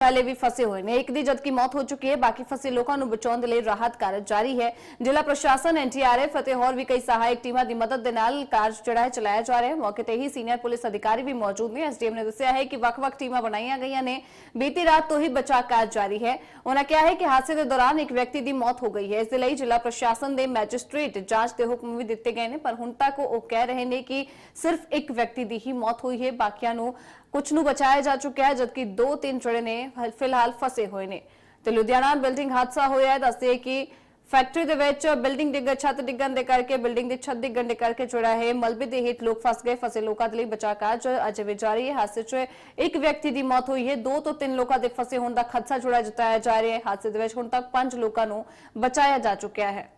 ਵਾਲੇ ਵੀ ਫਸੇ ਹੋਏ ਨੇ ਇੱਕ ਦੀ ਜਦਕਿ ਮੌਤ ਹੋ ਚੁੱਕੀ ਹੈ ਬਾਕੀ ਫਸੇ ਲੋਕਾਂ ਨੂੰ ਬਚਾਉਣ ਦੇ ਲਈ ਰਾਹਤ ਕਾਰਜ ਜਾਰੀ ਹੈ ਜ਼ਿਲ੍ਹਾ ਪ੍ਰਸ਼ਾਸਨ ਐਨਟੀਆਰਐਫ ਅਤੇ ਹੋਰ ਵੀ ਕਈ ਸਹਾਇਕ ਟੀਮਾਂ ਦੀ ਮਦਦ ਦੇ ਨਾਲ ਕਾਰਜ ਜਿਹੜਾ ਹੈ ਚਲਾਇਆ ਜਾ ਰਿਹਾ ਹੈ ਮੌਕੇ ਤੇ ਹੀ ਸੀਨੀਅਰ ਪੁਲਿਸ ਅਧਿਕਾਰੀ ਵੀ ਮੌਜੂਦ ਨੇ ਐਸਡੀਐਮ ਨੇ ਦੱਸਿਆ ਹੈ ਕਿ ਵੱਖ-ਵੱਖ ਟੀਮਾਂ ਬਣਾਈਆਂ ਗਈਆਂ ਨੇ ਬੀਤੀ ਰਾਤ ਤੋਂ ਹੀ ਬਚਾਅ ਕਾਰਜ ਜਾਰੀ ਹੈ ਉਹਨਾਂ ਕਿਹਾ ਹੈ ਕਿ ਹਾਦਸੇ ਦੇ ਦੌਰਾਨ ਇੱਕ ਵਿਅਕਤੀ ਦੀ ਮੌਤ ਹੋ ਗਈ ਹੈ ਇਸ ਦੇ ਲਈ ਜ਼ਿਲ੍ਹਾ ਪ੍ਰਸ਼ਾਸਨ ਦੇ ਮੈਜਿਸਟ੍ਰੇਟ ਜਾਂਚ ਦੇ ਹੁਕਮ ਵੀ ਦਿੱਤੇ ਗਏ ਨੇ ਪਰ ਹੁਣ ਤੱਕ ਉਹ ਕਹਿ ਰਹੇ ਨੇ ਕਿ ਸਿਰਫ ਇੱਕ ਵਿਅਕਤੀ ਦੀ ਹੀ ਮੌਤ ਹੋਈ ਹੈ ਬਾਕੀਆਂ ਨੂੰ ਕੁਝ ਨੂੰ ਬਚਾਇਆ ਜਾ ਚੁੱਕਿਆ ਹੈ, ਜਦਕਿ ਦੋ ਤਿੰਨ ਜਿਹੜੇ ਨੇ ਫਿਲਹਾਲ ਫਸੇ ਹੋਏ ਨੇ। ਤੇ ਲੁਧਿਆਣਾ ਬਿਲਡਿੰਗ ਹਾਦਸਾ ਹੋਇਆ ਹੈ, ਦੱਸਦੇ ਕਿ ਫੈਕਟਰੀ ਦੇ ਵਿੱਚ ਬਿਲਡਿੰਗ ਡਿੱਗ, ਛੱਤ ਡਿੱਗਣ ਦੇ ਕਰਕੇ ਬਿਲਡਿੰਗ ਦੀ ਛੱਤ ਡਿੱਗਣ ਦੇ ਕਰਕੇ ਜਿਹੜਾ ਹੈ ਮਲਬੇ ਦੇ ਹੇਠ ਲੋਕ ਫਸ ਗਏ। ਫਸੇ ਲੋਕਾਂ ਦੇ ਲਈ ਬਚਾਅ ਕਾਰਜ ਅਜੇ ਵੀ ਜਾਰੀ ਹੈ। ਹਾਦਸੇ 'ਚ ਇੱਕ ਵਿਅਕਤੀ ਦੀ ਮੌਤ ਹੋਈ ਹੈ। ਦੋ ਤੋਂ ਤਿੰਨ ਲੋਕਾਂ ਦੇ ਫਸੇ ਹੋਣ ਦਾ ਖਦਸ਼ਾ ਜੁੜਾ ਜਤਾਇਆ ਜਾ ਰਿਹਾ ਹੈ। ਹਾਦਸੇ ਦੇ ਵਿੱਚ ਹੁਣ ਤੱਕ ਪੰਜ ਲੋਕਾਂ ਨੂੰ ਬਚਾਇਆ ਜਾ ਚੁੱਕਿਆ ਹੈ।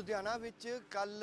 ਲੁਧਿਆਣਾ ਵਿੱਚ ਕੱਲ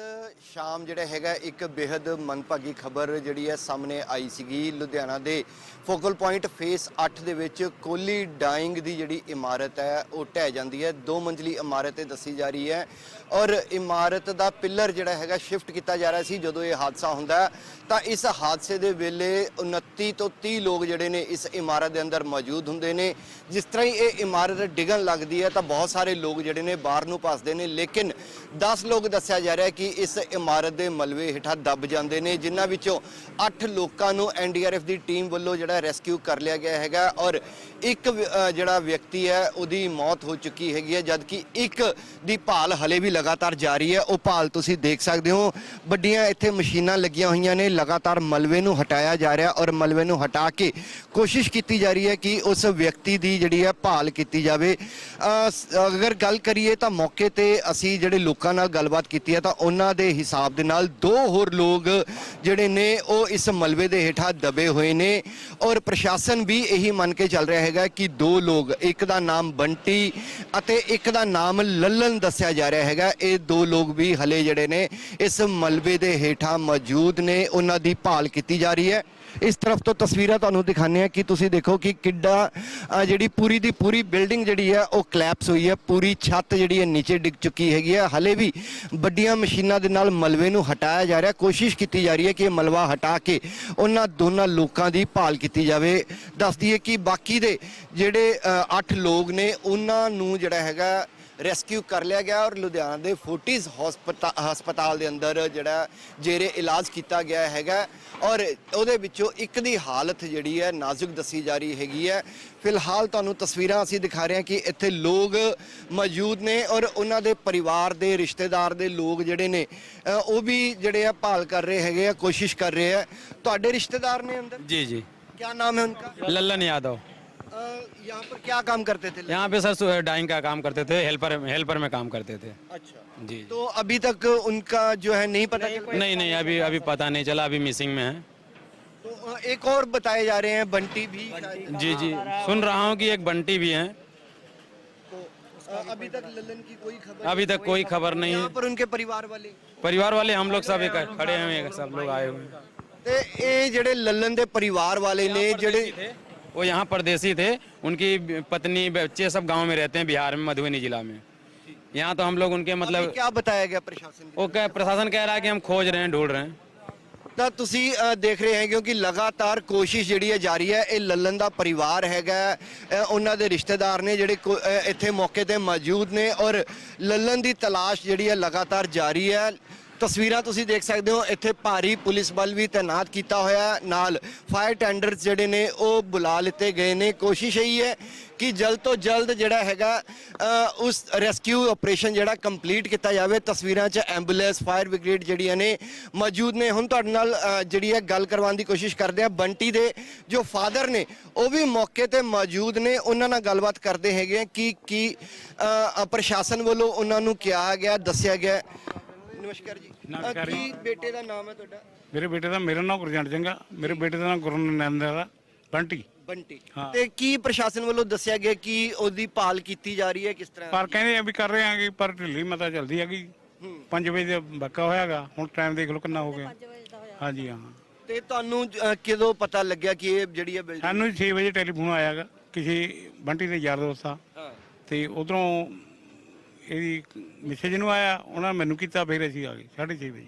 ਸ਼ਾਮ ਜਿਹੜਾ ਹੈਗਾ ਇੱਕ ਬੇहद ਮਨਭਾਗੀ ਖਬਰ ਜਿਹੜੀ ਹੈ ਸਾਹਮਣੇ ਆਈ ਸੀਗੀ। ਲੁਧਿਆਣਾ ਦੇ ਫੋਕਲ ਪੁਆਇੰਟ ਫੇਸ 8 ਦੇ ਵਿੱਚ ਕੋਲੀ ਡਾਈਂਗ ਦੀ ਜਿਹੜੀ ਇਮਾਰਤ ਹੈ, ਉਹ ਢਹਿ ਜਾਂਦੀ ਹੈ। ਦੋ ਮੰਜ਼ਲੀ ਇਮਾਰਤ ਇਹ ਦੱਸੀ ਜਾ ਰਹੀ ਹੈ ਔਰ ਇਮਾਰਤ ਦਾ ਪਿੱਲਰ ਜਿਹੜਾ ਹੈਗਾ ਸ਼ਿਫਟ ਕੀਤਾ ਜਾ ਰਿਹਾ ਸੀ ਜਦੋਂ ਇਹ ਹਾਦਸਾ ਹੁੰਦਾ ਤਾਂ ਇਸ ਹਾਦਸੇ ਦੇ ਵੇਲੇ 29 ਤੋਂ 30 ਲੋਕ ਜਿਹੜੇ ਨੇ ਇਸ ਇਮਾਰਤ ਦੇ ਅੰਦਰ ਮੌਜੂਦ ਹੁੰਦੇ ਨੇ। ਜਿਸ ਤਰ੍ਹਾਂ ਹੀ ਇਹ ਇਮਾਰਤ ਡਿੱਗਣ ਲੱਗਦੀ ਹੈ ਤਾਂ ਬਹੁਤ ਸਾਰੇ ਲੋਕ ਜਿਹੜੇ ਨੇ ਬਾਹਰ ਨੂੰ ਭੱਜਦੇ ਨੇ। ਲੇਕਿਨ 10 ਲੋਕ ਦੱਸਿਆ ਜਾ ਰਿਹਾ ਹੈ ਕਿ ਇਸ ਇਮਾਰਤ ਦੇ ਮਲਬੇ ਹੇਠਾਂ ਦੱਬ ਜਾਂਦੇ ਨੇ, ਜਿਨ੍ਹਾਂ ਵਿੱਚੋਂ 8 ਲੋਕਾਂ ਨੂੰ ਐਨਡੀਆਰਐਫ ਦੀ ਟੀਮ ਵੱਲੋਂ ਜਿਹੜਾ ਰੈਸਕਿਊ ਕਰ ਲਿਆ ਗਿਆ ਹੈਗਾ ਔਰ ਇੱਕ ਜਿਹੜਾ ਵਿਅਕਤੀ ਹੈ, ਉਹਦੀ ਮੌਤ ਹੋ ਚੁੱਕੀ ਹੈਗੀ ਹੈ, ਜਦਕਿ ਇੱਕ ਦੀ ਭਾਲ ਹਲੇ ਵੀ ਲਗਾਤਾਰ ਜਾਰੀ ਹੈ। ਉਹ ਭਾਲ ਤੁਸੀਂ ਦੇਖ ਸਕਦੇ ਹੋ। ਵੱਡੀਆਂ ਇੱਥੇ ਮਸ਼ੀਨਾਂ ਲੱਗੀਆਂ ਹੋਈਆਂ ਨੇ, ਲਗਾਤਾਰ ਮਲਬੇ ਨੂੰ ਹਟਾਇਆ ਜਾ ਰਿਹਾ ਔਰ ਮਲਬੇ ਨੂੰ ਹਟਾ ਕੇ ਕੋਸ਼ਿਸ਼ ਕੀਤੀ ਜਾ ਰਹੀ ਹੈ ਕਿ ਉਸ ਵਿਅਕਤੀ ਦੀ ਜਿਹੜੀ ਹੈ ਭਾਲ ਕੀਤੀ ਜਾਵੇ। ਅਗਰ ਗੱਲ ਕਰੀਏ ਤਾਂ ਮੌਕੇ ਤੇ ਅਸੀਂ ਜਿਹੜੇ ਲੋਕਾਂ ਨਾਲ ਗੱਲਬਾਤ ਕੀਤੀ ਹੈ ਤਾਂ ਉਹਨਾਂ ਦੇ ਹਿਸਾਬ ਦੇ ਨਾਲ ਦੋ ਹੋਰ ਲੋਕ ਜਿਹੜੇ ਨੇ ਉਹ ਇਸ ਮਲਬੇ ਦੇ ਹੇਠਾਂ ਦਬੇ ਹੋਏ ਨੇ ਔਰ ਪ੍ਰਸ਼ਾਸਨ ਵੀ ਇਹੀ ਮੰਨ ਕੇ ਚੱਲ ਰਿਹਾ ਹੈਗਾ ਕਿ ਦੋ ਲੋਕ, ਇੱਕ ਦਾ ਨਾਮ ਬੰਟੀ ਅਤੇ ਇੱਕ ਦਾ ਨਾਮ ਲੱਲਨ ਦੱਸਿਆ ਜਾ ਰਿਹਾ ਹੈਗਾ। ਇਹ ਦੋ ਲੋਕ ਵੀ ਹਲੇ ਜਿਹੜੇ ਨੇ ਇਸ ਮਲਬੇ ਦੇ ਹੇਠਾਂ ਮੌਜੂਦ ਨੇ, ਉਹਨਾਂ ਦੀ ਭਾਲ ਕੀਤੀ ਜਾ ਰਹੀ ਹੈ। ਇਸ ਤਰਫ ਤੋਂ ਤਸਵੀਰਾਂ ਤੁਹਾਨੂੰ ਦਿਖਾਉਂਦੇ ਆ ਕਿ ਤੁਸੀਂ ਦੇਖੋ ਕਿ ਕਿੱਡਾ ਜਿਹੜੀ ਪੂਰੀ ਦੀ ਪੂਰੀ ਬਿਲਡਿੰਗ ਜਿਹੜੀ ਹੈ ਉਹ ਕਲੈਪਸ ਹੋਈ ਹੈ। ਪੂਰੀ ਛੱਤ ਜਿਹੜੀ ਹੈ ਨੀਚੇ ਡਿੱਗ ਚੁੱਕੀ ਹੈਗੀ ਹੈ। ਹਲੇ ਵੀ ਵੱਡੀਆਂ ਮਸ਼ੀਨਾਂ ਦੇ ਨਾਲ ਮਲਬੇ ਨੂੰ ਹਟਾਇਆ ਜਾ ਰਿਹਾ। ਕੋਸ਼ਿਸ਼ ਕੀਤੀ ਜਾ ਰਹੀ ਹੈ ਕਿ ਇਹ ਮਲਵਾ ਹਟਾ ਕੇ ਉਹਨਾਂ ਦੋਨਾਂ ਲੋਕਾਂ ਦੀ ਭਾਲ ਕੀਤੀ ਜਾਵੇ। ਦੱਸ ਦਈਏ ਕਿ ਬਾਕੀ ਦੇ ਜਿਹੜੇ 8 ਲੋਕ ਨੇ, ਉਹਨਾਂ ਨੂੰ ਜਿਹੜਾ ਹੈਗਾ ਰੈਸਕਿਊ ਕਰ ਲਿਆ ਗਿਆ ਔਰ ਲੁਧਿਆਣਾ ਦੇ ਫੋਰਟਿਸ ਹਸਪਤਾ- ਹਸਪਤਾਲ ਦੇ ਅੰਦਰ ਜਿਹੜਾ ਜੇਰੇ ਇਲਾਜ ਕੀਤਾ ਗਿਆ ਹੈਗਾ ਔਰ ਉਹਦੇ ਵਿੱਚੋਂ ਇੱਕ ਦੀ ਹਾਲਤ ਜਿਹੜੀ ਹੈ ਨਾਜ਼ੁਕ ਦੱਸੀ ਜਾ ਰਹੀ ਹੈਗੀ ਹੈ ਫਿਲਹਾਲ ਤੁਹਾਨੂੰ ਤਸਵੀਰਾਂ ਅਸੀਂ ਦਿਖਾ ਰਹੇ ਹਾਂ ਕਿ ਇੱਥੇ ਲੋਕ ਮੌਜੂਦ ਨੇ ਔਰ ਉਹਨਾਂ ਦੇ ਪਰਿਵਾਰ ਦੇ ਰਿਸ਼ਤੇਦਾਰ ਦੇ ਲੋਕ ਜਿਹੜੇ ਨੇ ਅ, ਉਹ ਵੀ ਜਿਹੜੇ ਆ ਭਾਲ ਕਰ ਰਹੇ ਹੈਗੇ ਆ ਕੋਸ਼ਿਸ਼ ਕਰ ਰਹੇ ਆ ਤੁਹਾਡੇ ਰਿਸ਼ਤੇਦਾਰ ਨੇ ਅੰਦਰ जी जी क्या नाम है उनका लल्लन यादव अ, यहाँ पर क्या काम करते थे यहाँ पे सर डाइंग का काम करते थे हेल्पर हेल्पर में काम करते थे अच्छा जी तो अभी तक उनका जो है नहीं पता चल पाया? नहीं नहीं अभी अभी पता नहीं चला अभी मिसिंग में है तो अ, एक और बताए जा रहे हैं बंटी भी शायद। जी जी सुन रहा हूँ कि एक बंटी भी है तो अ, अभी तक ललन की कोई खबर अभी तक कोई खबर नहीं यहाँ है पर उनके परिवार वाले परिवार वाले हम लोग सब एक खड़े हुए हैं सब लोग आए हुए हैं ਤੇ ਇਹ ਜਿਹੜੇ ਲੱਲਨ ਦੇ ਪਰਿਵਾਰ ਵਾਲੇ ਨੇ ਜਿਹੜੇ वो यहाँ परदेसी थे उनकी पत्नी बच्चे सब गांव में रहते हैं बिहार में मधुबनी जिला में यहाँ तो हम लोग उनके ਅਭੀ मतलब क्या बताया ਗਿਆ ਪ੍ਰਸ਼ਾਸਨ वो कह प्रशासन कह रहा है कि हम खोज रहे हैं ढूंढ रहे हैं ਤਾਂ ਤੁਸੀਂ ਅ, ਦੇਖ ਰਹੇ ਹੋ ਕਿਉਂਕਿ ਲਗਾਤਾਰ ਕੋਸ਼ਿਸ਼ ਜਿਹੜੀ ਹੈ ਜਾਰੀ ਹੈ ਇਹ ਲੱਲਨ ਦਾ ਪਰਿਵਾਰ ਹੈਗਾ ਹੈ, ਅ, ਉਹਨਾਂ ਦੇ ਰਿਸ਼ਤੇਦਾਰ ਨੇ ਜਿਹੜੇ ਕੋ- ਅ, ਇੱਥੇ ਮੌਕੇ ਤੇ ਮੌਜੂਦ ਨੇ ਔਰ ਲੱਲਨ ਦੀ ਤਲਾਸ਼ ਜਿਹੜੀ ਹੈ ਲਗਾਤਾਰ ਜਾਰੀ ਹੈ ਤਸਵੀਰਾਂ ਤੁਸੀਂ ਦੇਖ ਸਕਦੇ ਹੋ, ਇੱਥੇ ਭਾਰੀ ਪੁਲਿਸ ਬਲ ਵੀ ਤਾਇਨਾਤ ਕੀਤਾ ਹੋਇਆ ਨਾਲ ਫਾਇਰ ਟੈਂਡਰਸ ਜਿਹੜੇ ਨੇ, ਉਹ ਬੁਲਾ ਲਿੱਤੇ ਗਏ ਨੇ। ਕੋਸ਼ਿਸ਼ ਇਹੀ ਹੈ ਕਿ ਜਲਦ ਤੋਂ ਜਲਦ ਜਿਹੜਾ ਹੈਗਾ ਉਸ ਰੈਸਕਿਊ ਆਪਰੇਸ਼ਨ ਜਿਹੜਾ ਕੰਪਲੀਟ ਕੀਤਾ ਜਾਵੇ। ਤਸਵੀਰਾਂ 'ਚ ਐਂਬੂਲੈਂਸ ਫਾਇਰ ਬ੍ਰਿਗੇਡ ਜਿਹੜੀਆਂ ਨੇ ਮੌਜੂਦ ਨੇ। ਹੁਣ ਤੁਹਾਡੇ ਨਾਲ ਜਿਹੜੀ ਹੈ ਗੱਲ ਕਰਵਾਉਣ ਦੀ ਕੋਸ਼ਿਸ਼ ਕਰਦੇ ਆ ਬੰਟੀ ਦੇ ਜੋ ਫਾਦਰ ਨੇ, ਉਹ ਵੀ ਮੌਕੇ ਤੇ ਮੌਜੂਦ ਨੇ। ਉਹਨਾਂ ਨਾਲ ਗੱਲਬਾਤ ਕਰਦੇ ਹੈਗੇ ਆ ਕਿ ਕੀ ਪ੍ਰਸ਼ਾਸਨ ਵੱਲੋਂ ਉਹਨਾਂ ਨੂੰ ਕਿਹਾ ਗਿਆ, ਦੱਸਿਆ ਗਿਆ। ਨਮਸਕਾਰ ਜੀ। ਨਮਸਕਾਰ ਜੀ। ਕੀ ਬੇਟੇ ਦਾ ਨਾਮ ਹੈ ਤੁਹਾਡਾ? ਮੇਰੇ ਬੇਟੇ ਦਾ ਮੇਰਾ ਨਾਮ ਗੁਰਜੰਟ ਸਿੰਘ ਆ। ਮੇਰੇ ਬੇਟੇ ਦਾ ਨਾਮ ਗੁਰਨੰਦਰ ਆ। ਬੰਟੀ। ਬੰਟੀ। ਹਾਂ। ਤੇ ਕੀ ਪ੍ਰਸ਼ਾਸਨ ਵੱਲੋਂ ਦੱਸਿਆ ਗਿਆ ਕਿ ਉਹਦੀ ਭਾਲ ਕੀਤੀ ਜਾ ਰਹੀ ਹੈ ਕਿਸ ਤਰ੍ਹਾਂ? ਪਰ ਕਹਿੰਦੇ ਆ ਵੀ ਕਰ ਰਹੇ ਆਂਗੇ ਪਰ ਢਿੱਲੀ ਮਤਾ ਚੱਲਦੀ ਹੈਗੀ। 5 ਵਜੇ ਦਾ ਬੱਕਾ ਹੋਇਆਗਾ ਹੁਣ ਟਾਈਮ ਦੇਖ ਲਓ ਕਿੰਨਾ ਹੋ ਗਿਆ। ਹਾਂਜੀ ਹਾਂ। ਤੇ ਤੁਹਾਨੂੰ ਅ, ਕਦੋਂ ਪਤਾ ਲੱਗਿਆ ਕਿ ਇਹ ਜਿਹੜੀ ਹੈ ਬਿਲਡਿੰਗ ਸਾਨੂੰ 6 ਵਜੇ ਟੈਲੀਫੋਨ ਆਇਆਗਾ ਕਿਸੇ ਬੰਟੀ ਦੇ ਯਾਰ ਦੋਸਤ ਆ ਹਾਂ। ਤੇ ਉਧਰੋਂ ਇਹਦੀ ਮੈਸੇਜ ਨੂੰ ਆਇਆ ਉਹਨਾਂ ਨੇ ਮੈਨੂੰ ਕੀਤਾ ਫਿਰ ਅਸੀਂ ਆ ਗਏ 6:30 ਵਜੇ।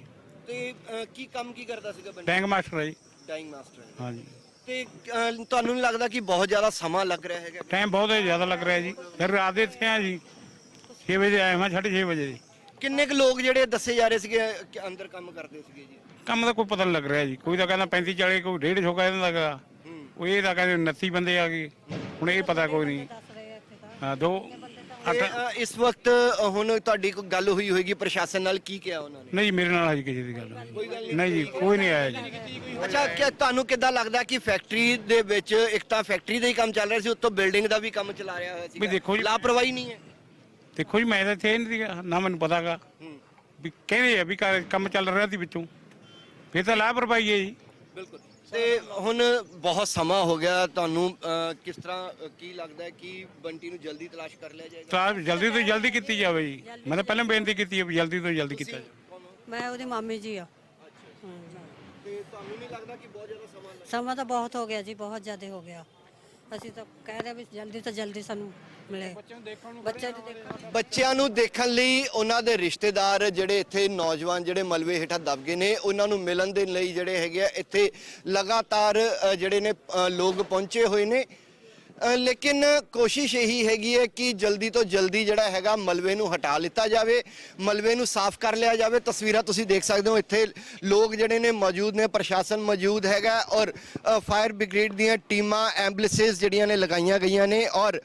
ਤੇ ਕੀ ਕੰਮ ਕੀ ਕਰਦਾ ਸੀਗਾ ਬੰਟੀ ਟੈਂਕ ਮਾਸਟਰ ਹੈ ਜੀ। ਡਾਈਂਗ ਮਾਸਟਰ ਹਾਂਜੀ। ਤੇ ਅਹ, ਤੁਹਾਨੂੰ ਨਹੀਂ ਲੱਗਦਾ ਕਿ ਬਹੁਤ ਜ਼ਿਆਦਾ ਸਮਾਂ ਲੱਗ ਰਿਹਾ ਹੈਗਾ? ਟਾਈਮ ਬਹੁਤ ਜ਼ਿਆਦਾ ਲੱਗ ਰਿਹਾ ਜੀ। ਫਿਰ ਰਾਤ ਦੇ ਇੱਥੇ ਆ ਜੀ। 6 ਵਜੇ ਆਏ ਮੈਂ 6:30 ਵਜੇ। ਜੀ ਕਿੰਨੇ ਕੁ ਲੋਕ ਜਿਹੜੇ ਦੱਸੇ ਜਾ ਰਹੇ ਸੀਗੇ ਕਿ ਅੰਦਰ ਕੰਮ ਕਰਦੇ ਸੀਗੇ ਜੀ? ਕੰਮ ਦਾ ਕੋਈ ਪਤਾ ਨਹੀਂ ਲੱਗ ਰਿਹਾ ਜੀ। ਕੋਈ ਤਾਂ ਕਹਿੰਦਾ 35 40 ਕੋਈ 150 ਕਹਿ ਦਿੰਦਾ ਗਾ। ਉਹ ਇਹ ਤਾਂ ਕਹਿੰਦੇ 29 ਬੰਦੇ ਆ ਗਏ। ਹੁਣ ਇਹ ਪਤਾ ਕੋਈ ਨਹੀਂ ਹਾਂ ਦੋ ਤੇ, ਅੱਠ ਇਸ ਵਕਤ ਹੁਣ ਤੁਹਾਡੀ ਕੋਈ ਗੱਲ ਹੋਈ ਹੋਏਗੀ ਪ੍ਰਸ਼ਾਸਨ ਨਾਲ ਕੀ ਕਿਹਾ ਉਹਨਾਂ ਨੇ? ਨਹੀਂ ਮੇਰੇ ਨਾਲ ਹਜੇ ਕਿਸੇ ਦੀ ਗੱਲ ਨਹੀਂ ਨਹੀਂ। ਜੀ ਕੋਈ ਨਹੀਂ ਆਇਆ ਜੀ। ਅੱਛਾ ਕਿ ਤੁਹਾਨੂੰ ਕਿੱਦਾਂ ਲੱਗਦਾ ਕਿ ਫੈਕਟਰੀ ਦੇ ਵਿੱਚ ਇੱਕ ਤਾਂ ਫੈਕਟਰੀ ਦਾ ਹੀ ਕੰਮ ਚੱਲ ਰਿਹਾ ਸੀ ਉੱਤੋਂ ਬਿਲਡਿੰਗ ਦਾ ਵੀ ਕੰਮ ਚਲਾ ਰਿਹਾ ਹੋਇਆ ਸੀ ਵੀ ਦੇਖੋ ਜੀ- ਲਾਪਰਵਾਹੀ ਨਹੀਂ ਹੈ। ਦੇਖੋ ਜੀ ਮੈਂ ਤਾਂ ਇੱਥੇ ਨਹੀਂ ਸੀਗਾ ਨਾ ਮੈਨੂੰ ਪਤਾਗਾ। ਵੀ ਕਹਿੰਦੇ ਆ ਵੀ ਘਰ ਕੰਮ ਚੱਲ ਰਿਹਾ ਸੀ ਵਿੱਚੋਂ। ਫਿਰ ਤਾਂ ਲਾਪਰਵਾਹੀ ਹੈ ਜੀ। ਬਿਲਕੁਲ। ਤੇ ਹੁਣ ਬਹੁਤ ਸਮਾਂ ਹੋ ਗਿਆ ਤੁਹਾਨੂੰ ਅਹ, ਕਿਸ ਤਰ੍ਹਾਂ ਅਹ, ਕੀ ਲੱਗਦਾ ਹੈ ਕਿ ਬੰਟੀ ਨੂੰ ਜਲਦੀ ਤਲਾਸ਼ ਕਰ ਲਿਆ ਜਾਏਗਾ? ਤਾਂ ਜਲਦੀ ਤੋਂ ਜਲਦੀ ਕੀਤੀ ਜਾਵੇ ਜੀ। ਮੈਂ ਤਾਂ ਪਹਿਲਾਂ ਬੇਨਤੀ ਕੀਤੀ ਹੈ ਵੀ ਜਲਦੀ ਤੋਂ ਜਲਦੀ ਕੀਤਾ ਜਾਵੇ। ਮੈਂ ਉਹਦੀ ਮਾਮੀ ਜੀ ਆ। ਤੇ ਤੁਹਾਨੂੰ ਨਹੀਂ ਲੱਗਦਾ ਕਿ ਬਹੁਤ ਜ਼ਿਆਦਾ ਸਮਾਂ ਲੱਗ ਸਮਾਂ ਤਾਂ ਬਹੁਤ ਹੋ ਗਿਆ ਜੀ ਬਹੁਤ ਜ਼ਿਆਦਾ ਹੋ ਗਿਆ। ਅਸੀਂ ਤਾਂ ਕਹਿ ਰਹੇ ਵੀ ਜਲਦੀ ਤੋਂ ਜਲਦੀ ਸਾਨੂੰ ਮਿਲੇ। ਬੱਚੇ ਨੂੰ ਦੇਖਣ ਨੂੰ ਬੱਚਿਆਂ ਨੂੰ ਦੇਖਣ ਲਈ ਉਹਨਾਂ ਦੇ ਰਿਸ਼ਤੇਦਾਰ ਜਿਹੜੇ ਇੱਥੇ ਨੌਜਵਾਨ ਜਿਹੜੇ ਮਲਬੇ ਹੇਠਾਂ ਦਬ ਗਏ ਨੇ ਉਹਨਾਂ ਨੂੰ ਮਿਲਣ ਦੇ ਲਈ ਜਿਹੜੇ ਹੈਗੇ ਆ ਇੱਥੇ ਲਗਾਤਾਰ ਅ, ਜਿਹੜੇ ਨੇ ਅ, ਲੋਕ ਪਹੁੰਚੇ ਹੋਏ ਨੇ। ਲੇਕਿਨ ਕੋਸ਼ਿਸ਼ ਇਹੀ ਹੈਗੀ ਹੈ ਕਿ ਜਲਦੀ ਤੋਂ ਜਲਦੀ ਜਿਹੜਾ ਹੈਗਾ ਮਲਬੇ ਨੂੰ ਹਟਾ ਲਿੱਤਾ ਜਾਵੇ, ਮਲਬੇ ਨੂੰ ਸਾਫ਼ ਕਰ ਲਿਆ ਜਾਵੇ। ਤਸਵੀਰਾਂ ਤੁਸੀਂ ਦੇਖ ਸਕਦੇ ਹੋ, ਇੱਥੇ ਲੋਕ ਜਿਹੜੇ ਨੇ ਮੌਜੂਦ ਨੇ, ਪ੍ਰਸ਼ਾਸਨ ਮੌਜੂਦ ਹੈਗਾ ਔਰ ਫਾਇਰ ਬ੍ਰਿਗੇਡ ਦੀਆਂ ਟੀਮਾਂ, ਐਂਬੂਲੈਂਸਸ ਜਿਹੜੀਆਂ ਨੇ ਲਗਾਈਆਂ ਗਈਆਂ ਨੇ ਔਰ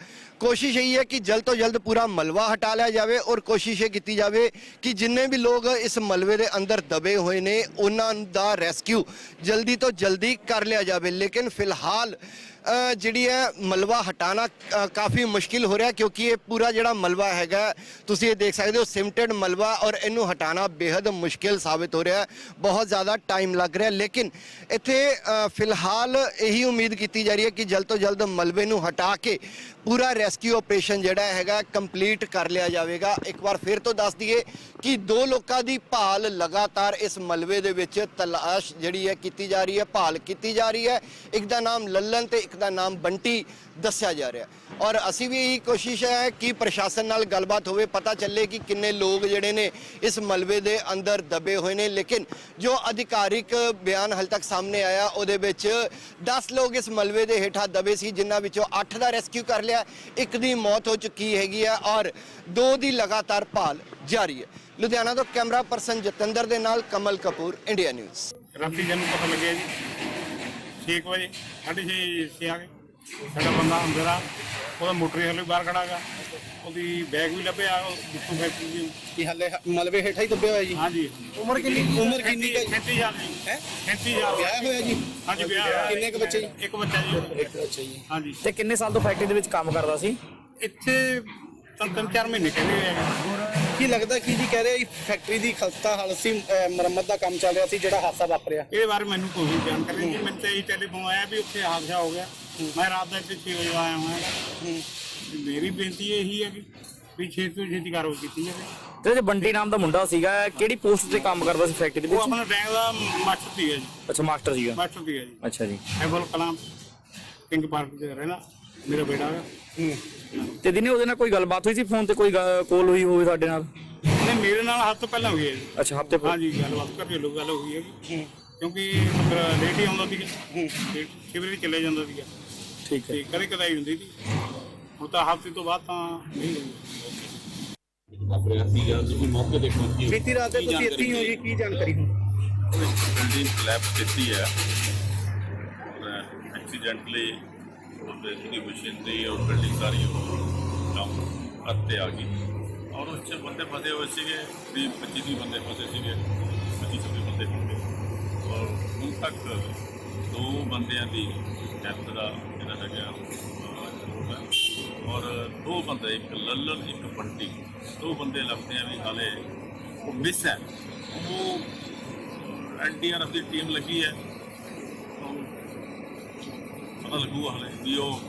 ਕੋਸ਼ਿਸ਼ ਇਹੀ ਹੈ ਕਿ ਜਲਦ ਤੋਂ ਜਲਦ ਪੂਰਾ ਮਲਬਾ ਹਟਾ ਲਿਆ ਜਾਵੇ ਔਰ ਕੋਸ਼ਿਸ਼ ਇਹ ਕੀਤੀ ਜਾਵੇ ਕਿ ਜਿੰਨੇ ਵੀ ਲੋਕ ਇਸ ਮਲਬੇ ਦੇ ਅੰਦਰ ਦਬੇ ਹੋਏ ਨੇ, ਉਹਨਾਂ ਦਾ ਰੈਸਕਿਊ ਜਲਦੀ ਤੋਂ ਜਲਦੀ ਕਰ ਲਿਆ ਜਾਵੇ। ਲੇਕਿਨ ਫਿਲਹਾਲ ਜਿਹੜੀ ਹੈ ਮਲਵਾ ਹਟਾਣਾ ਕਾਫੀ ਮੁਸ਼ਕਿਲ ਹੋ ਰਿਹਾ ਕਿਉਂਕਿ ਇਹ ਪੂਰਾ ਜਿਹੜਾ ਮਲਵਾ ਹੈਗਾ, ਤੁਸੀਂ ਇਹ ਦੇਖ ਸਕਦੇ ਹੋ, ਸਿਮਟਡ ਮਲਵਾ ਔਰ ਇਹਨੂੰ ਹਟਾਣਾ ਬੇहद ਮੁਸ਼ਕਿਲ ਸਾਬਿਤ ਹੋ ਰਿਹਾ ਬਹੁਤ ਜ਼ਿਆਦਾ ਟਾਈਮ ਲੱਗ ਰਿਹਾ ਲੇਕਿਨ ਇੱਥੇ ਫਿਲਹਾਲ ਇਹੀ ਉਮੀਦ ਕੀਤੀ ਜਾ ਰਹੀ ਹੈ ਕਿ ਜਲਦ ਤੋਂ ਜਲਦ ਮਲਬੇ ਨੂੰ ਹਟਾ ਕੇ ਪੂਰਾ ਰੈਸ ਰੈਸਕਿਊ ਆਪਰੇਸ਼ਨ ਜਿਹੜਾ ਹੈਗਾ ਕੰਪਲੀਟ ਕਰ ਲਿਆ ਜਾਵੇਗਾ। ਇੱਕ ਵਾਰ ਫਿਰ ਤੋਂ ਦੱਸ ਦਈਏ ਕਿ ਦੋ ਲੋਕਾਂ ਦੀ ਭਾਲ ਲਗਾਤਾਰ ਇਸ ਮਲਬੇ ਦੇ ਵਿੱਚ ਤਲਾਸ਼ ਜਿਹੜੀ ਹੈ ਕੀਤੀ ਜਾ ਰਹੀ ਹੈ, ਭਾਲ ਕੀਤੀ ਜਾ ਰਹੀ ਹੈ। ਇੱਕ ਦਾ ਨਾਮ ਲੱਲਨ ਤੇ ਇੱਕ ਦਾ ਨਾਮ ਬੰਟੀ ਦੱਸਿਆ ਜਾ ਰਿਹਾ। ਔਰ ਅਸੀਂ ਵੀ ਇਹੀ ਕੋਸ਼ਿਸ਼ ਹੈ ਕਿ ਪ੍ਰਸ਼ਾਸਨ ਨਾਲ ਗੱਲਬਾਤ ਹੋਵੇ, ਪਤਾ ਚੱਲੇ ਕਿ ਕਿੰਨੇ ਲੋਕ ਜਿਹੜੇ ਨੇ ਇਸ ਮਲਬੇ ਦੇ ਅੰਦਰ ਦਬੇ ਹੋਏ ਨੇ। ਲੇਕਿਨ ਜੋ ਅਧਿਕਾਰਿਕ ਬਿਆਨ ਹਾਲ ਤੱਕ ਸਾਹਮਣੇ ਆਇਆ, ਉਹਦੇ ਵਿੱਚ 10 ਲੋਕ ਇਸ ਮਲਬੇ ਦੇ ਹੇਠਾਂ ਦਬੇ ਸੀ, ਜਿਨ੍ਹਾਂ ਵਿੱਚੋਂ 8 ਦਾ ਰੈਸਕਿਊ ਕਰ ਲਿਆ। ਇੱਕ ਦੀ ਮੌਤ ਹੋ ਚੁੱਕੀ ਹੈਗੀ ਹੈ ਔਰ ਦੋ ਦੀ ਲਗਾਤਾਰ ਭਾਲ ਜਾਰੀ ਹੈ। ਲੁਧਿਆਣਾ ਤੋਂ ਕੈਮਰਾ ਪਰਸਨ ਜਤਿੰਦਰ ਦੇ ਨਾਲ ਕਮਲ ਕਪੂਰ, ਇੰਡੀਆ ਨਿਊਜ਼। ਰਾਤੀ ਜਨੂੰ ਪਤਾ ਲੱਗਿਆ ਜੀ 6 ਵਜੇ 6:30 ਛੇ ਆ ਗਏ। ਸਾਡਾ ਬੰਦਾ ਅੰਦਰ ਆ, ਉਹਦਾ ਮੋਟਰ ਹਲੇ ਬਾਹਰ ਖੜਾ ਗਾ ਉਹਦੀ ਬੈਗ ਵੀ ਲੱਭਿਆ ਉਹ ਜਿੱਥੋਂ ਫੈਕਟਰੀ ਦੀ ਕਿ ਹਲੇ ਮਲਬੇ ਹੇਠਾਂ ਹੀ ਦੱਬਿਆ ਹੋਇਆ ਜੀ? ਹਾਂਜੀ। ਉਮਰ ਕਿੰਨੀ ਉਮਰ ਕਿੰਨੀ ਕੁ ਹੈ 35 ਸਾਲ ਜੀ। ਹੈ? 35 ਸਾਲ ਵਿਆਹ ਹੋਇਆ ਜੀ? ਹਾਂਜੀ ਵਿਆਹ ਹੋਇਆ। ਕਿੰਨੇ ਕੁ ਬੱਚੇ ਜੀ? ਇੱਕ ਬੱਚਾ ਜੀ। ਇੱਕ ਬੱਚਾ ਜੀ। ਹਾਂਜੀ। ਤੇ ਕਿੰਨੇ ਸਾਲ ਤੋਂ ਫੈਕਟਰੀ ਦੇ ਵਿੱਚ ਕੰਮ ਕਰਦਾ ਸੀ? ਇੱਥੇ ਤਿੰਨ ਤਿੰਨ ਚਾਰ ਮਹੀਨੇ ਕਹਿੰਦੇ ਹੋਏ ਆ ਕੀ ਲੱਗਦਾ ਕੀ ਜੀ ਕਹਿ ਰਹੇ ਆ ਫੈਕਟਰੀ ਦੀ ਖਸਤਾ ਹਾਲਤ ਸੀ ਅਹ ਮੁਰੰਮਤ ਦਾ ਕੰਮ ਚੱਲ ਰਿਹਾ ਸੀ ਜਿਹੜਾ ਹਾਦਸਾ ਵਾਪਰਿਆ। ਇਹਦੇ ਬਾਰੇ ਮੈਨੂੰ ਕੋਈ ਜਾਣਕਾਰੀ ਨਹੀਂ। ਮੈਨੂੰ ਤਾਂ ਇਹ ਟੈਲੀਫੋਨ ਆਇਆ ਵੀ ਉੱਥੇ ਹਾਦਸਾ ਹੋ ਗਿਆ। ਮੈਂ ਰਾਤ ਦਾ ਇੱਥੇ 6 ਵਜੇ ਆਇਆ ਹਾਂ। ਮੇਰੀ ਬੇਨਤੀ ਇਹੀ ਹੈ ਕਿ ਵੀ ਛੇਤੀ ਤੋਂ ਛੇਤੀ ਕਾਰਵਾਈ ਕੀਤੀ ਜਾਵੇ। ਤੇ ਜੇ ਬੰਟੀ ਨਾਮ ਦਾ ਮੁੰਡਾ ਸੀਗਾ ਕਿਹੜੀ ਪੋਸਟ ਤੇ ਕੰਮ ਕਰਦਾ ਸੀ ਫੈਕਟਰੀ ਦੇ ਉਹ ਵਿੱਚ? ਆਪਣਾ ਬੈਂਕ ਦਾ ਮਾਸਟਰ ਸੀ ਜੀ। ਅੱਛਾ ਮਾਸਟਰ ਸੀਗਾ। ਮਾਸਟਰ ਸੀ ਜੀ। ਅੱਛਾ ਜੀ। ਐਬਲ ਕਲਾਮ ਕਿੰਗ ਪਾਰਕ ਤੇ ਰਹਿਣਾ ਮੇਰਾ ਬੇਟਾ ਹੈ ਤੇ ਦਿਨੇ ਉਹਦੇ ਨਾਲ ਕੋਈ ਗੱਲਬਾਤ ਹੋਈ ਸੀ ਫੋਨ ਤੇ ਕੋਈ ਕੋਲ ਹੋਈ ਹੋਵੇ ਸਾਡੇ ਨਾਲ? ਨਹੀਂ ਮੇਰੇ ਨਾਲ ਹੱਥ ਪਹਿਲਾਂ ਹੋ ਗਿਆ ਜੀ। ਅੱਛਾ ਹਫ਼ਤੇ ਹਾਂਜੀ ਗੱਲਬਾਤ ਕਰਕੇ ਲੋਕ ਗੱਲ ਹੋਈ ਹੈਗੀ ਕਿਉਂਕਿ ਮੇਰਾ ਲੇਟ ਹੀ ਆਉਂਦਾ ਸੀਗਾ। ਲੇਟ ਸ਼ਿਵਰੇ ਚਲੇ ਜਾਂਦਾ ਸੀਗਾ। ਠੀਕ ਹੈ। ਤੇ ਕਦੇ ਕਦਾਈ ਹੁੰਦੀ ਸੀ। ਹੁਣ ਤਾਂ ਹਫ਼ਤੇ ਤੋਂ ਬਾਅਦ ਤਾਂ ਨਹੀਂ ਹੁੰਦੀ ਵਾਪਰਿਆ ਸੀਗਾ ਤੁਸੀਂ ਮੌਕੇ ਤੇ ਪਹੁੰਚੇ ਬੀਤੀ ਰਾਤ ਤੇ ਤੁਸੀਂ ਇੱਥੇ ਹੀ ਹੋ ਜੀ ਕੀ ਜਾਣਕਾਰੀ ਹੁਣ ਬਿਲਡਿੰਗ ਕਲੈਪਸ ਕੀਤੀ ਹੈ। ਔਰ ਐਕਸੀਡੈਂਟਲੀ ਉਹਦੇ ਜਿਹੜੀ ਮਸ਼ੀਨਰੀ ਔਰ ਬਿਲਡਿੰਗ ਸਾਰੀ ਉਹ ਕੰਮ ਹੱਥੇ ਆ ਗਈ। ਔਰ ਉਸ 'ਚ ਬੰਦੇ ਫਸੇ ਹੋਏ ਸੀਗੇ ਕਰੀਬ 25 ਦੀ ਬੰਦੇ ਫਸੇ ਸੀਗੇ 25 26 ਬੰਦੇ ਹੋਣਗੇ ਔਰ ਹੁਣ ਤੱਕ ਦੋ ਬੰਦਿਆਂ ਦੀ ਡੈਥ ਦਾ ਜਿਹੜਾ ਹੈਗਾ ਅਹ, ਰਿਪੋਰਟ ਹੈ। ਔਰ ਦੋ ਬੰਦੇ, ਇੱਕ ਲੱਲਨ ਇੱਕ ਬੰਟੀ। ਦੋ ਬੰਦੇ ਲੱਗਦੇ ਆ ਵੀ ਹਾਲੇ ਉਹ ਮਿਸ ਹੈ। ਉਹ ਐਨਡੀਆਰਐਫ ਦੀ ਟੀਮ ਲੱਗੀ ਹੈ। ਪਤਾ ਲੱਗੂਗਾ ਹਾਲੇ ਵੀ ਉਹ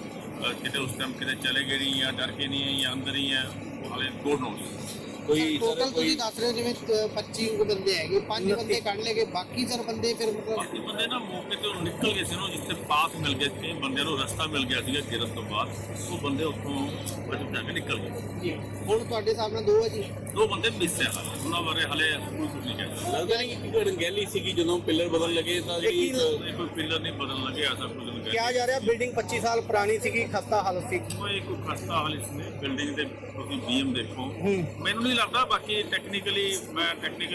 ਕਿਤੇ ਉਸ ਟਾਈਮ ਕਿਤੇ ਚਲੇ ਗਏ ਨਹੀਂ ਜਾਂ ਡਰ ਕੇ ਨਹੀਂ ਹੈ ਜਾਂ ਅੰਦਰ ਹੀ ਹੈ ਹਾਲੇ ਹਲੇ ਗੋਡ ਕੋਈ ਟੋਟਲ ਤੁਸੀਂ ਕੋਈ ਦੱਸ ਰਹੇ ਹੋ ਜਿਵੇਂ ਅ, 25 ਕੁ ਬੰਦੇ ਹੈਗੇ ਪੰਜ ਬੰਦੇ ਕੱਢ ਲੇਗੇ ਬਾਕੀ ਸਰ ਬੰਦੇ ਫਿਰ ਮਤਲਬ ਬਾਕੀ ਬੰਦੇ ਨਾ ਮੌਕੇ ਤੇ ਉਹ ਨਿਕਲ ਗਏ ਸੀ ਨਾ ਜਿੱਥੇ ਪਾਸ ਮਿਲ ਗਿਆ ਸੀ ਬੰਦਿਆਂ ਨੂੰ ਰਸਤਾ ਮਿਲ ਗਿਆ ਸੀਗਾ ਗਿਰਨ ਤੋਂ ਬਾਅਦ ਉਹ ਬੰਦੇ ਉੱਥੋਂ ਬਚ ਕੇ ਨਿਕਲ ਗਏ। ਜੀ। ਹੁਣ ਤੁਹਾਡੇ ਸਾਹਮਣੇ ਦੋ ਹੈ ਜੀ? ਦੋ ਬੰਦੇ ਮਿਸ ਹੈ ਉਹਨਾਂ ਬਾਰੇ ਹਲੇ ਕੋਈ ਕੁਝ ਨਹੀਂ ਕਹਿ ਸਕਦਾ। ਲੱਗਦਾ ਨਹੀਂ ਕਿ ਅਣਗਹਿਲੀ ਸੀਗੀ ਜਦੋਂ ਪਿੱਲਰ ਬਦਲ ਲਗੇ ਤਾਂ ਇੱਕ- ਕੋਈ ਪਿੱਲਰ ਨਹੀਂ ਬਦਲਣ ਲੱਗੇ ਐਸਾ ਕੁਝ ਨਹੀਂ ਕਿਹਾ ਜਾ ਰਿਹਾ ਬਿਲਡਿੰਗ 25 ਸਾਲ ਪੁਰਾਣੀ ਸੀਗੀ ਖਸਤਾ ਹਾਲਤ ਸੀ ਕੋਈ ਕੋਈ ਖਸਤਾ ਹਾਲ ਇਸ ਨੇ ਬਿਲਡਿੰਗ ਦੇ ਤੁਸੀਂ ਬੀਐਮ ਦੇਖੋ। ਮੈਨੂੰ ਨਹੀਂ ਲੱਗਦਾ ਬਾਕੀ ਟੈਕਨੀਕਲੀ ਮੈਂ ਟੈਕਨੀਕਲ